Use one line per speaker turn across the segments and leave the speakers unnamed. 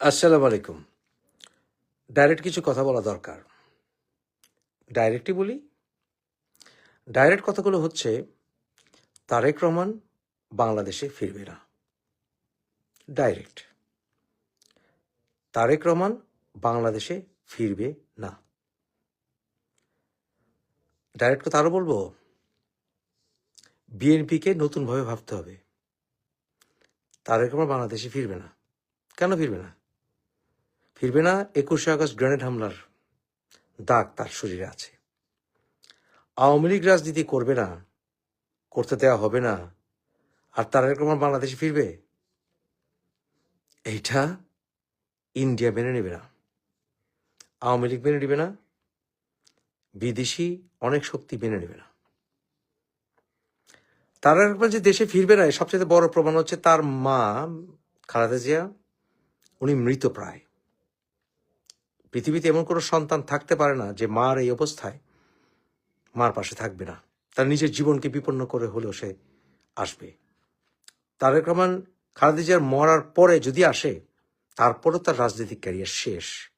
আসসালামু আলাইকুম। ডাইরেক্ট কিছু কথা বলা দরকার। ডাইরেক্টই বলি। ডাইরেক্ট কথাগুলো হচ্ছে, তারেক রহমান বাংলাদেশে ফিরবে না। ডাইরেক্ট। তারেক রহমান বাংলাদেশে ফিরবে না। ডাইরেক্ট কথা আরও বলব। বিএনপিকে নতুনভাবে ভাবতে হবে। তারেক রহমান বাংলাদেশে ফিরবে না। কেন ফিরবে না? ফিরবে না, একুশে আগস্ট গ্রেনেড হামলার দাগ তার শরীরে আছে। আওয়ামী লীগ রাজনীতি করবে না, করতে দেওয়া হবে না, আর তারেক এরকম বাংলাদেশে ফিরবে? এইটা ইন্ডিয়া মেনে নেবে না। আওয়ামী লীগ মেনে নেবে না, বিদেশি অনেক শক্তি মেনে নেবে না। তারা একবার যে দেশে ফিরবে না সবচেয়ে বড় প্রমাণ হচ্ছে তার মা খালেদা জিয়া, উনি মৃত প্রায়। পৃথিবীতে এমন কোনো সন্তান থাকতে পারে না যে মার এই অবস্থায় মার পাশে থাকবে না। তার নিজের জীবনকে বিপন্ন করে হলেও সে আসবে। তারেক রহমান খালেদা জিয়ার মরার পরে যদি আসে, তারপরও তার রাজনৈতিক ক্যারিয়ার শেষ।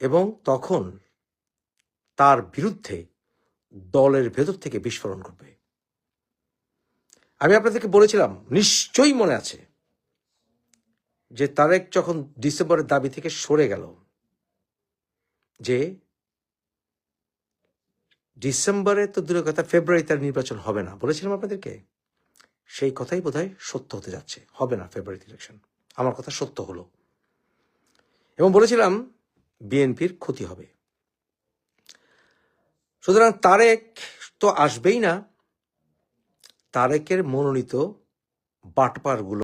এবং তখন তার বিরুদ্ধে দলের ভেতর থেকে বিস্ফোরণ করবে আমি আপনাদেরকে বলেছিলাম, নিশ্চয়ই মনে আছে যে তারেক যখন ডিসেম্বরের দাবি থেকে সরে গেল যে ডিসেম্বরে তো দূরের কথা ফেব্রুয়ারি তার নির্বাচন হবে না। বলেছিলাম আপনাদেরকে? সেই কথাই বোধহয় সত্য হতে যাচ্ছে। হবে না ফেব্রুয়ারিতে ইলেকশন আমার কথা সত্য হলো। এবং বলেছিলাম, বিএনপির ক্ষতি হবে। সুতরাং তারেক তো আসবেই না। তারেকের মনোনীত বাটপারগুলো